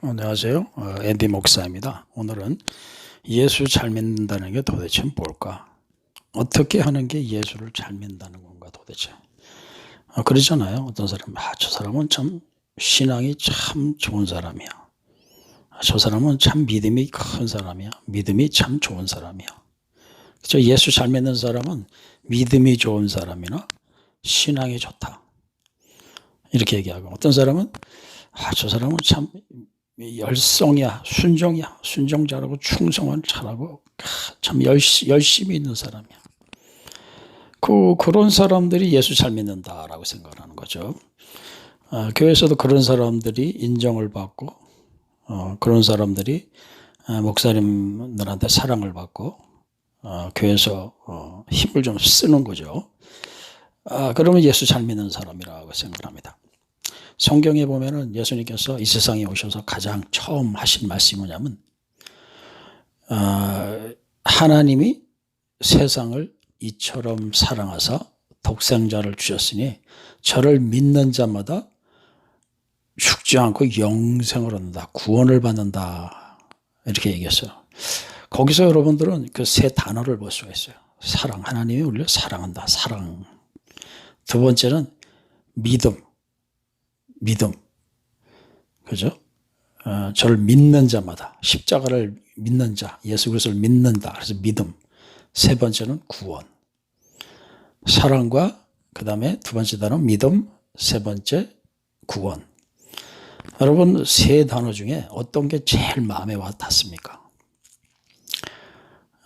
안녕하세요. 어, 앤디 목사입니다. 오늘은 예수 잘 믿는다는 게 도대체 뭘까? 어떻게 하는 게 예수를 잘 믿는다는 건가 도대체? 어, 그러잖아요. 어떤 사람, 아, 저 사람은 참 신앙이 참 좋은 사람이야. 아, 저 사람은 참 믿음이 큰 사람이야. 믿음이 참 좋은 사람이야. 그죠? 예수 잘 믿는 사람은 믿음이 좋은 사람이나 신앙이 좋다. 이렇게 얘기하고 어떤 사람은 아, 저 사람은 참 열성이야, 순종이야, 순종자라고 잘하고 아, 참 열심히 있는 사람이야. 그 그런 사람들이 예수 잘 믿는다라고 생각하는 거죠. 아, 교회에서도 그런 사람들이 인정을 받고 어, 그런 사람들이 아, 목사님들한테 사랑을 받고 어, 교회에서 어, 힘을 좀 쓰는 거죠. 아, 그러면 예수 잘 믿는 사람이라고 생각합니다. 성경에 보면은 예수님께서 이 세상에 오셔서 가장 처음 하신 말씀이 뭐냐면, 어, 하나님이 세상을 이처럼 사랑하사 독생자를 주셨으니 저를 믿는 자마다 죽지 않고 영생을 얻는다. 구원을 받는다. 이렇게 얘기했어요. 거기서 여러분들은 그 세 단어를 볼 수가 있어요. 사랑. 하나님이 우리를 사랑한다. 사랑. 두 번째는 믿음. 믿음. 그죠? 어, 저를 믿는 자마다 십자가를 믿는 자, 예수 그리스도를 믿는다. 그래서 믿음. 세 번째는 구원. 사랑과 그다음에 두 번째 단어 믿음, 세 번째 구원. 여러분 세 단어 중에 어떤 게 제일 마음에 와 닿습니까?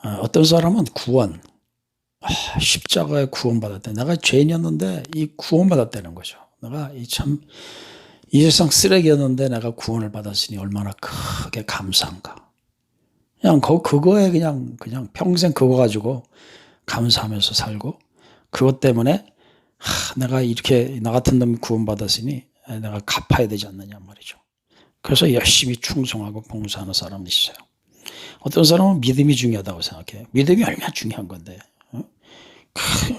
어, 어떤 사람은 구원, 아, 십자가에 구원받았대. 내가 죄인이었는데 이 구원받았다는 거죠. 내가 이참이 세상 쓰레기였는데 내가 구원을 받았으니 얼마나 크게 감사한가. 그냥 그 그거에 그냥 그냥 평생 그거 가지고 감사하면서 살고 그것 때문에 하, 내가 이렇게 나 같은 놈이 구원받았으니 내가 갚아야 되지 않느냐 말이죠. 그래서 열심히 충성하고 봉사하는 사람이 있어요. 어떤 사람은 믿음이 중요하다고 생각해요. 믿음이 얼마나 중요한 건데. 어?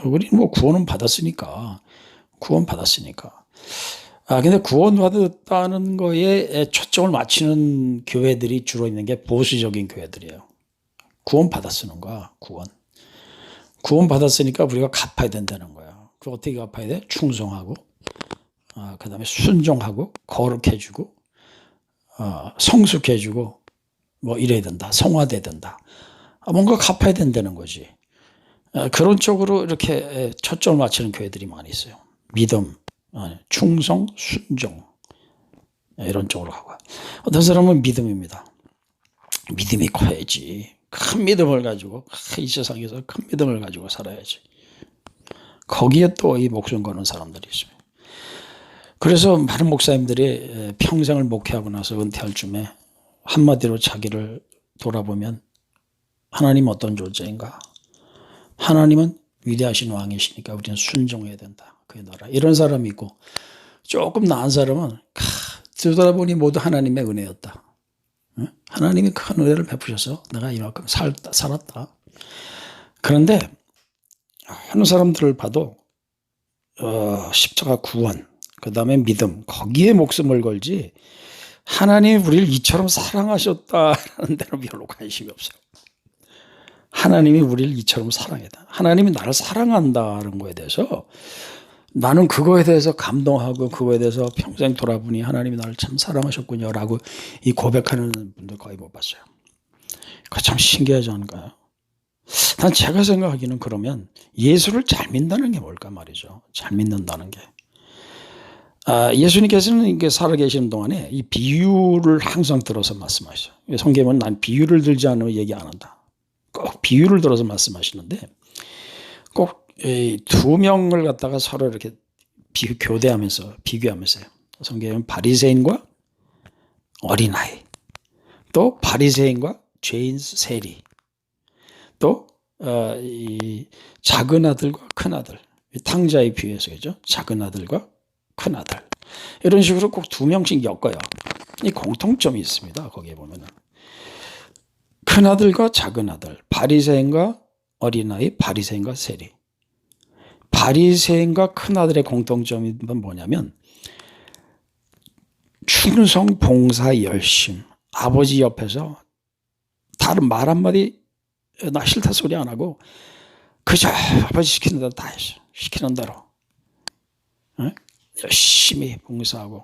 우리 뭐 구원은 받았으니까 구원 받았으니까. 아 근데 구원 받았다는 거에 초점을 맞추는 교회들이 주로 있는 게 보수적인 교회들이에요. 구원 받았으는 거야 구원. 구원 받았으니까 우리가 갚아야 된다는 거야. 그 어떻게 갚아야 돼? 충성하고, 아, 그 다음에 순종하고, 거룩해주고, 어, 성숙해주고, 뭐 이래야 된다. 성화돼야 된다. 아, 뭔가 갚아야 된다는 거지. 아, 그런 쪽으로 이렇게 초점을 맞추는 교회들이 많이 있어요. 믿음, 아, 충성, 순종. 이런 쪽으로 가고. 어떤 사람은 믿음입니다. 믿음이 커야지. 큰 믿음을 가지고 이 세상에서 큰 믿음을 가지고 살아야지. 거기에 또 이 목숨 거는 사람들이 있어요. 그래서 많은 목사님들이 평생을 목회하고 나서 은퇴할 쯤에 한마디로 자기를 돌아보면 하나님 어떤 존재인가? 하나님은 위대하신 왕이시니까 우리는 순종해야 된다. 그의 나라. 이런 사람이 있고 조금 나은 사람은 뒤돌아보니 모두 하나님의 은혜였다. 하나님이 큰 은혜를 베푸셔서 내가 이만큼 살다, 살았다. 그런데 어느 사람들을 봐도 어, 십자가 구원, 그 다음에 믿음 거기에 목숨을 걸지 하나님이 우리를 이처럼 사랑하셨다라는 데는 별로 관심이 없어요. 하나님이 우리를 이처럼 사랑했다. 하나님이 나를 사랑한다는 거에 대해서 나는 그거에 대해서 감동하고 그거에 대해서 평생 돌아보니 하나님이 나를 참 사랑하셨군요라고 이 고백하는 분들 거의 못 봤어요. 그참 신기하지 않을까요? 난 제가 생각하기는 그러면 예수를 잘 믿는다는 게 뭘까 말이죠. 잘 믿는다는 게. 아, 예수님께서는 이게 살아계시는 동안에 이 비유를 항상 들어서 말씀하셔요. 성경은 난 비유를 들지 않으면 얘기 안 한다. 꼭 비유를 들어서 말씀하시는데 꼭 두 명을 갖다가 서로 이렇게 비교, 교대하면서 비교하면서요. 성경은 바리새인과 어린아이, 또 바리새인과 죄인 세리, 또 어, 이 작은 아들과 큰 아들, 탕자의 비유에서 그죠? 작은 아들과 큰 아들 이런 식으로 꼭 두 명씩 엮어요. 이 공통점이 있습니다. 거기에 보면은 큰 아들과 작은 아들, 바리새인과 어린아이, 바리새인과 세리. 바리새인과 큰 아들의 공통점이 뭐냐면 충성, 봉사, 열심. 아버지 옆에서 다른 말 한마디 나 싫다 소리 안 하고 그저 아버지 시키는 대로 다 했어. 시키는 대로. 어? 열심히 봉사하고.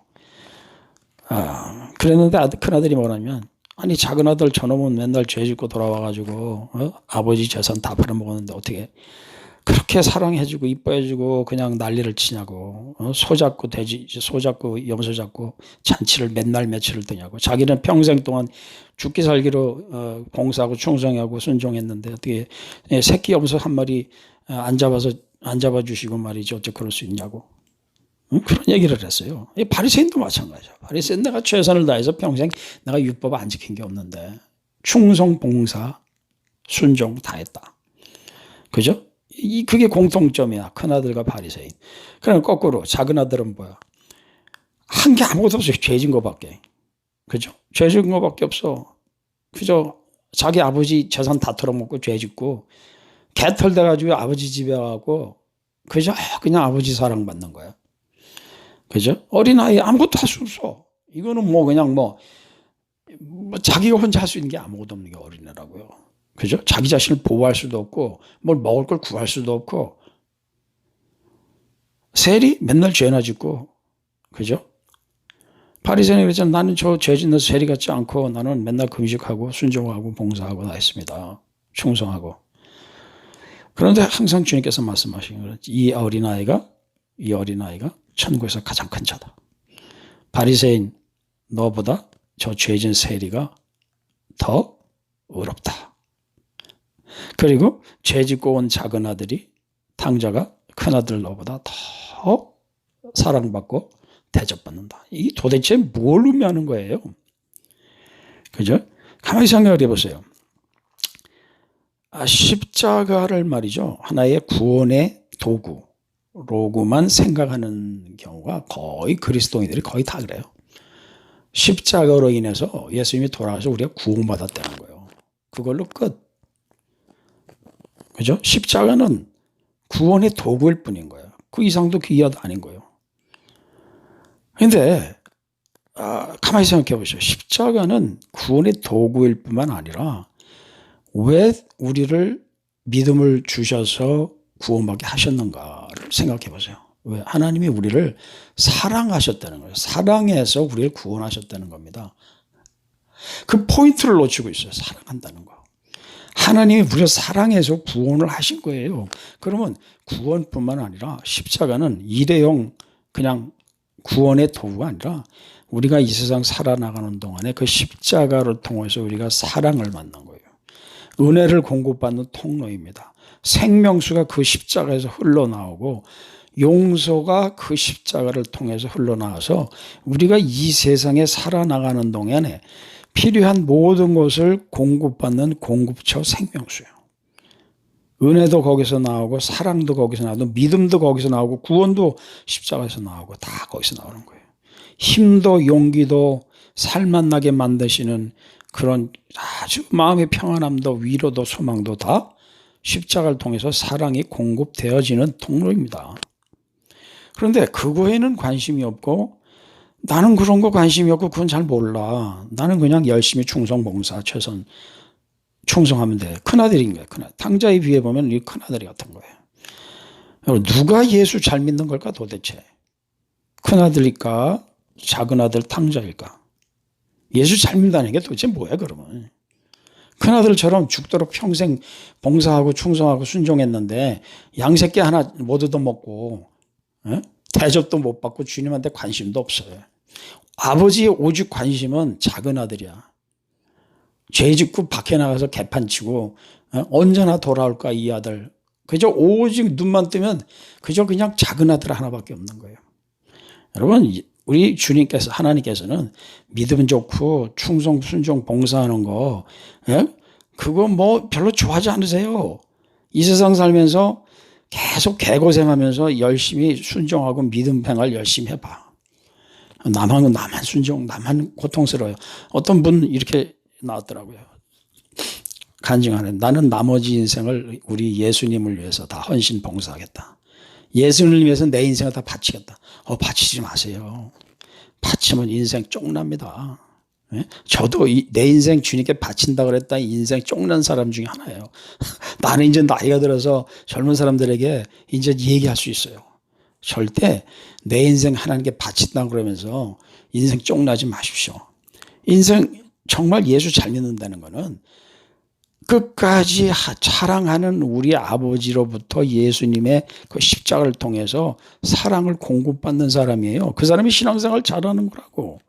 아, 그랬는데 아들, 큰아들이 뭐라면 아니 작은 아들 저놈은 맨날 죄 짓고 돌아와가지고 어? 아버지 재산 다 팔아먹었는데 어떻게 그렇게 사랑해주고 이뻐해주고 그냥 난리를 치냐고 어? 소 잡고 돼지 소 잡고 염소 잡고 잔치를 맨날 며칠을 뜨냐고 자기는 평생 동안 죽기 살기로 어, 봉사하고 충성하고 순종했는데 어떻게 예, 새끼 염소 한 마리 어, 안 잡아서 안 잡아주시고 말이지 어째 그럴 수 있냐고 응? 그런 얘기를 했어요. 이 바리새인도 마찬가지야. 바리새인 내가 최선을 다해서 평생 내가 율법 안 지킨 게 없는데 충성, 봉사, 순종 다 했다. 그죠? 이 그게 공통점이야. 큰 아들과 바리새인. 그럼 거꾸로 작은 아들은 뭐야? 한 게 아무것도 없어요. 죄진 거밖에. 그죠? 죄진 거밖에 없어. 그죠? 자기 아버지 재산 다 털어먹고 죄짓고 개털 돼가지고 아버지 집에 가고 그죠? 그냥 아버지 사랑받는 거야. 그죠? 어린아이 아무것도 할 수 없어. 이거는 뭐 그냥 뭐, 뭐 자기가 혼자 할 수 있는 게 아무것도 없는 게 어린애라고요. 그죠? 자기 자신을 보호할 수도 없고 뭘 먹을 걸 구할 수도 없고 세리 맨날 죄나 짓고 그죠? 파리새인이 그랬잖아. 나는 저 죄 짓는 세리 같지 않고 나는 맨날 금식하고 순종하고 봉사하고 다 했습니다. 충성하고. 그런데 항상 주님께서 말씀하시는 거는 이 어린아이가 이 어린아이가 천국에서 가장 큰 자다. 바리새인 너보다 저 죄진 세리가 더 의롭다. 그리고 죄 짓고 온 작은 아들이 탕자가 큰 아들 너보다 더 사랑받고 대접받는다. 이 도대체 뭘 의미하는 거예요? 그죠? 가만히 생각을 해보세요. 아, 십자가를 말이죠. 하나의 구원의 도구. 로고만 생각하는 경우가 거의 그리스도인들이 거의 다 그래요. 십자가로 인해서 예수님이 돌아가서 우리가 구원받았다는 거예요. 그걸로 끝. 그죠? 십자가는 구원의 도구일 뿐인 거예요. 그 이상도 그 이하도 아닌 거예요. 근데, 아, 가만히 생각해 보세요. 십자가는 구원의 도구일 뿐만 아니라 왜 우리를 믿음을 주셔서 구원받게 하셨는가 를 생각해 보세요. 왜? 하나님이 우리를 사랑하셨다는 거예요. 사랑해서 우리를 구원하셨다는 겁니다. 그 포인트를 놓치고 있어요. 사랑한다는 거. 하나님이 우리를 사랑해서 구원을 하신 거예요. 그러면 구원뿐만 아니라 십자가는 일회용 그냥 구원의 도구가 아니라 우리가 이 세상 살아나가는 동안에 그 십자가를 통해서 우리가 사랑을 만난 거예요. 은혜를 공급받는 통로입니다. 생명수가 그 십자가에서 흘러나오고 용서가 그 십자가를 통해서 흘러나와서 우리가 이 세상에 살아나가는 동안에 필요한 모든 것을 공급받는 공급처 생명수예요. 은혜도 거기서 나오고 사랑도 거기서 나오고 믿음도 거기서 나오고 구원도 십자가에서 나오고 다 거기서 나오는 거예요. 힘도 용기도 살만 나게 만드시는 그런 아주 마음의 평안함도 위로도 소망도 다 십자가를 통해서 사랑이 공급되어지는 통로입니다. 그런데 그거에는 관심이 없고 나는 그런 거 관심이 없고 그건 잘 몰라. 나는 그냥 열심히 충성 봉사 최선 충성하면 돼. 큰아들인 거야. 큰아들. 탕자에 비해 보면 이 큰아들이 같은 거예요. 누가 예수 잘 믿는 걸까 도대체? 큰아들일까? 작은 아들 탕자일까? 예수 잘 믿는다는 게 도대체 뭐야 그러면? 큰아들처럼 죽도록 평생 봉사하고 충성하고 순종했는데 양새끼 하나 못 얻어먹고 에? 대접도 못 받고 주님한테 관심도 없어요. 아버지의 오직 관심은 작은 아들이야. 죄 짓고 밖에 나가서 개판치고 어? 언제나 돌아올까 이 아들. 그저 오직 눈만 뜨면 그저 그냥 작은 아들 하나밖에 없는 거예요. 여러분 우리 주님께서 하나님께서는 믿음 좋고 충성 순종 봉사하는 거 예? 그거 뭐 별로 좋아하지 않으세요. 이 세상 살면서 계속 개고생하면서 열심히 순종하고 믿음 생활 열심히 해봐. 나만 나만 순종, 나만 고통스러워요. 어떤 분 이렇게 나왔더라고요. 간증하는 나는 나머지 인생을 우리 예수님을 위해서 다 헌신 봉사하겠다. 예수님을 위해서 내 인생을 다 바치겠다. 어, 바치지 마세요. 바치면 인생 쪽납니다. 예? 저도 이- 내 인생 주님께 바친다 그랬다 인생 쪽난 사람 중에 하나예요. 나는 이제 나이가 들어서 젊은 사람들에게 이제 얘기할 수 있어요. 절대 내 인생 하나님께 바친다 그러면서 인생 쪽나지 마십시오. 인생 정말 예수 잘 믿는다는 거는 끝까지 하- 사랑하는 우리 아버지로부터 예수님의 그 십자가를 통해서 사랑을 공급받는 사람이에요. 그 사람이 신앙생활 잘하는 거라고.